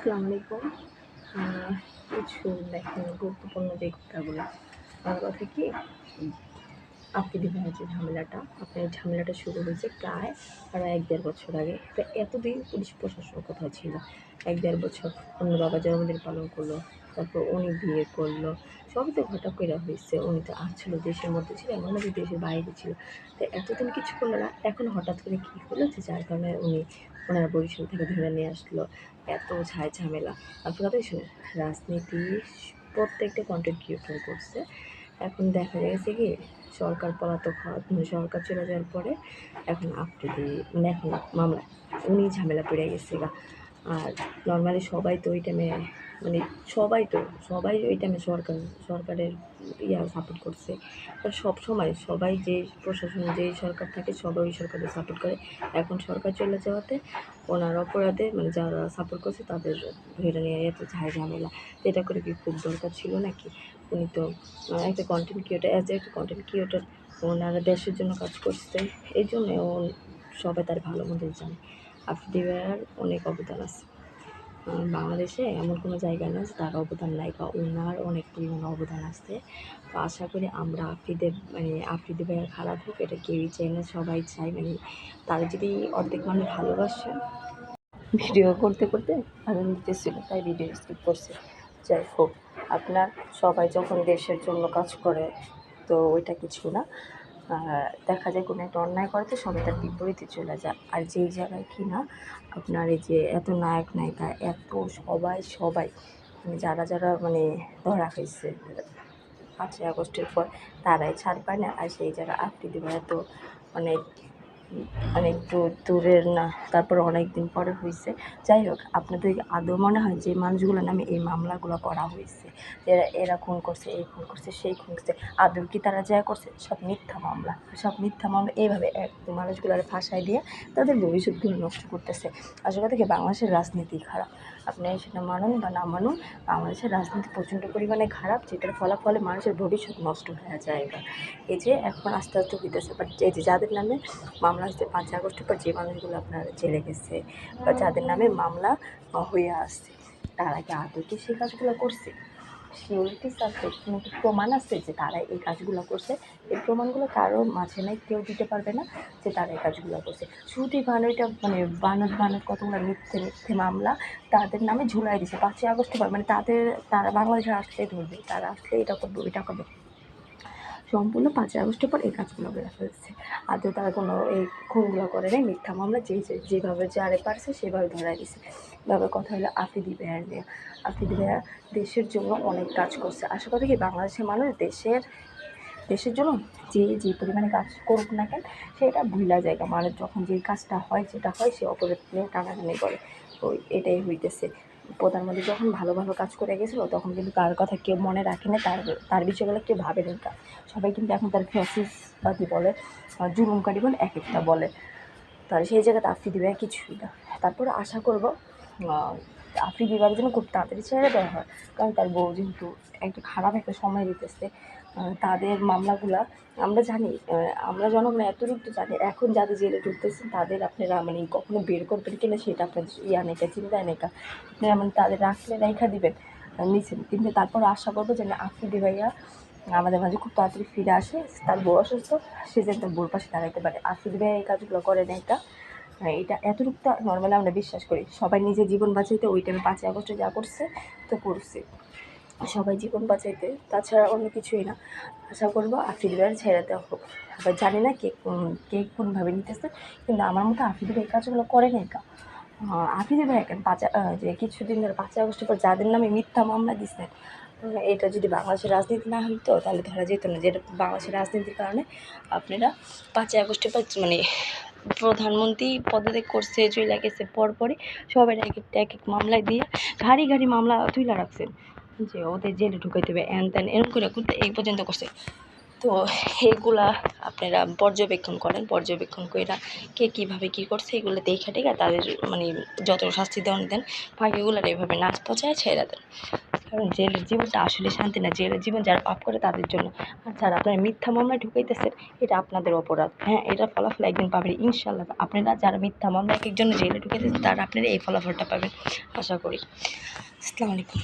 আসসালামু আলাইকুম। কিছু দেখেন গুরুত্বপূর্ণ যে কথাগুলো আমার কথা কি? আপনি দিবেন যে ঝামেলাটা। আপনার ঝামেলাটা শুরু হয়েছে প্রায় আরও এক দেড় বছর আগে। তো এতদিন পুলিশ প্রশাসন কোথায় ছিল। এক দেড় বছর অন্য বাবা জন্মদিন পালন করল। তারপর উনি বিয়ে করল। সবই তো ঘটা করে হয়েছে উনি তো আসছিল, দেশের মধ্যে ছিল এমন যে দেশের বাইরে ছিল। তো এতদিন কিছু করল না। এখন হঠাৎ করে কী হলো যে যার কারণে উনি ওনারা বরিশাল থেকে ধরে নিয়ে আসলো। এত ঝায় ঝামেলা। আপনার কথা শুনে রাজনীতি, প্রত্যেকটা কন্টেন্ট ক্রিয়েটর করছে। এখন দেখা গেছে কি, সরকার পলাতক হওয়া মানে সরকার চলে যাওয়ার পরে এখন আফ্রিদি মানে এখন মামলা, উনি ঝামেলা পড়ে গেছে গা। আর নর্মালি সবাই তো ওই টাইমে মানে সবাই তো, সবাই ওই টাইমে সরকার, সরকারের ইয়া সাপোর্ট করছে। সব সময় সবাই যে প্রশাসন, যে সরকার থাকে, সবাই ওই সরকারকে সাপোর্ট করে। এখন সরকার চলে যাওয়াতে ওনার অপরাধে মানে যারা সাপোর্ট করছে তাদের ধরে নিয়ে এত ঝাই ঝামেলা তো এটা করে কি খুব দরকার ছিল নাকি? উনি তো একটা কন্টেন্ট ক্রিয়েটার অ্যাজ এ একটা কন্টেন্ট ক্রিয়েটার ওনারা দেশের জন্য কাজ করছে। এই জন্য সবাই তার ভালো মতো জানে। আফ্রিদি ভাইয়ার অনেক অবদান আছে। বাংলাদেশে এমন কোনো জায়গা না তার অবদান নাই বা ওনার অনেক পরিমাণ অবদান আছে। তো আশা করি আমরা আফ্রিদে মানে আফ্রিদি ভাইয়ার খারাপ হোক, এটা কেউই চাই না, সবাই চাই মানে তার যদি অর্ধেক মানুষ ভালোবাসে। ভিডিও করতে করতে আগুন দিতেছিল তাই ভিডিও স্কিপ করছে। যাই হোক, আপনার সবাই যখন দেশের জন্য কাজ করে, তো ওইটা কিছু না। দেখা যায় কোনো একটা অন্যায় করে তো সবাই তার বিপরীতে চলে যায়। আর যেই জায়গায় কি না আপনার এই যে এত নায়ক, নায়িকা, এত সবাই সবাই মানে যারা যারা মানে ধরা হয়েছে পাঁচই আগস্টের পর তারাই ছাড় পায় না। আর সেই যারা আফ্রিদি ভাইয়া এত মানে মানে একটু দূরের না, তারপর অনেক দিন পরে হয়েছে যাই হোক, আপনাদের আদৌ মনে হয় যে মানুষগুলোর নামে এই মামলাগুলো করা হয়েছে এরা এরা খুন করছে, এই খুন করছে, সেই খুন করছে, আদৌ কি তারা যা করছে, সব মিথ্যা মামলা। সব মিথ্যা মামলা, এইভাবে এক মানুষগুলোর ফাঁসায় দিয়ে তাদের ভবিষ্যৎগুলো নষ্ট করতেছে। আসলে কথা বাংলাদেশের রাজনীতি খারাপ। আপনি সেটা মানুন বা না মানুন, বাংলাদেশের রাজনীতি প্রচণ্ড পরিমাণে খারাপ, যেটার ফলাফলে মানুষের ভবিষ্যৎ নষ্ট হয়ে যায় এই যে এখন আস্তে আস্তে হইতেছে বাট এই যে যাদের নামে মামলা হচ্ছে পাঁচই আগস্টের পর যে মানুষগুলো আপনার জেলে গেছে বা যাদের নামে মামলা হয়ে আসছে, তারা কি আদৌ কি সেই কাজগুলো করছে? সিউরিটি আছে কোনো প্রমাণ আছে যে তারা এই কাজগুলো করছে। এই প্রমাণগুলো কারও মাঝে নাই, কেউ দিতে পারবে না যে তারা এই কাজগুলো করছে। শুধুই বানোয়টা মানে বানর বানর কতগুলো মিথ্যে মিথ্যে মামলা, তাদের নামে ঝুলাই দিছে। পাঁচই আগস্ট মানে তাদের, তারা বাংলাদেশে আসলে ধরবে, তারা আসলে এটা করবে, ওইটা করবে। সম্পূর্ণ পাঁচই আগস্টের পর এই কাজগুলো বেড়ে ফেলছে। আদৌ তারা কোনো এই খুনগুলো করে নাই, মিথ্যা মামলা যে যেভাবে যারে পারছে সেভাবে ধরাই দিছে। এভাবে কথা হলো আফিদি ভাইয়ার নিয়ে। আফিদি ভাইয়া দেশের জন্য অনেক কাজ করছে। আশা করি কি বাংলাদেশের মানুষ দেশের দেশের জন্য যে যে পরিমাণে কাজ করুক না কেন, সেটা ভুলা জায়গা মানুষ যখন যে কাজটা হয়, যেটা হয়, সে অপরাধ নিয়ে টানাটানি করে। ওই এটাই হইতেছে। প্রধানমন্ত্রী যখন ভালো ভালো কাজ করে গেছিল, তখন কিন্তু তার কথা কেউ মনে রাখে না তার তার বিষয়গুলো কেউ ভাবে নি তা। সবাই কিন্তু এখন তার ফ্যাসিস ফ্যাসিসবাদী বলে জুলুমকারি বলে, এক একটা বলে তার সেই জায়গাতে আফ্রিদি ভাইয়া কিছুই না তারপর আশা করব আফ্রিদি ভাইয়ের জন্য খুব তাড়াতাড়ি ছেড়ে দেওয়া হয়। কারণ তার বউ যেহেতু একটা খারাপ একটা সময় দিতেছে তাদের মামলাগুলা আমরা জানি আমরা জনগণ তো জানি, এখন যাদের জেলে ঢুকতেছেন তাদের আপনারা মানে কখনো বের করবেন কিনা সেটা আপনার ইয়া নেই চিন্তা নেই আপনারা মানে তাদের রাখলে রেখা দিবেন নিচে। কিন্তু তারপর আশা করব যে না আফ্রিদি ভাইয়া আমাদের মাঝে খুব তাড়াতাড়ি ফিরে আসে, তার বউ অসুস্থ, সে যেন তার বউর পাশে দাঁড়াইতে পারে। আফ্রিদি ভাইয়া এই কাজগুলো করে না হ্যাঁ, এটা এতটুকু তো নর্মালি আমরা বিশ্বাস করি। সবাই নিজের জীবন বাঁচাইতে ওই টাইমে পাঁচই আগস্টে যা করছে তো করছে। সবাই জীবন বাঁচাইতে তাছাড়া অন্য কিছুই না। আশা করব আফিদ ভাইয়ের ছেড়ে দেওয়া হোক। আবার জানি না কে কে কোনভাবে নিতেছে কিন্তু আমার মতো আফিদ ভাই কাজগুলো করে নাই কা আফিদ ভাই কেন পাঁচ যে কিছুদিন ধরে পাঁচই আগস্টের পর যাদের নামে মিথ্যা মামলা দিচ্ছে এটা যদি বাংলাদেশের রাজনীতি না হইতো তাহলে ধরা যেত না। যেটা বাংলাদেশের রাজনীতির কারণে আপনারা পাঁচই আগস্টের পর মানে প্রধানমন্ত্রী পদত্যাগ করছে চলে গেছে, পরপরই সবাই এক একটা, এক এক মামলায় দিয়ে ঘাড়ি ঘাড়ি মামলা তুলে রাখছেন যে ওদের জেলে ঢুকাইতে হবে, এন তেন, এরকম করে করতে এই পর্যন্ত করছে। তো এইগুলা আপনারা পর্যবেক্ষণ করেন, পর্যবেক্ষণ করে কে কীভাবে কী করছে, এগুলো দেখে টেখে তাদের মানে যত শাস্তি দেওয়ান দেন, বাকিগুলোর এভাবে নাচ পচায় ছেড়ে দেন। কারণ জেলের জীবনটা আসলে শান্তি না জেলের জীবন যারা পাপ করে তাদের জন্য। আর যারা আপনারা মিথ্যা মামলায় ঢুকাইতেছেন, এটা আপনাদের অপরাধ। হ্যাঁ এটা ফলাফল একদিন পাবেন ইনশাল্লাহ আপনারা যারা মিথ্যা মামলা এক একজনের জেলে ঢুকাইতেছেন তারা আপনারা এই ফলাফলটা পাবেন, আশা করি। আসসালামু আলাইকুম।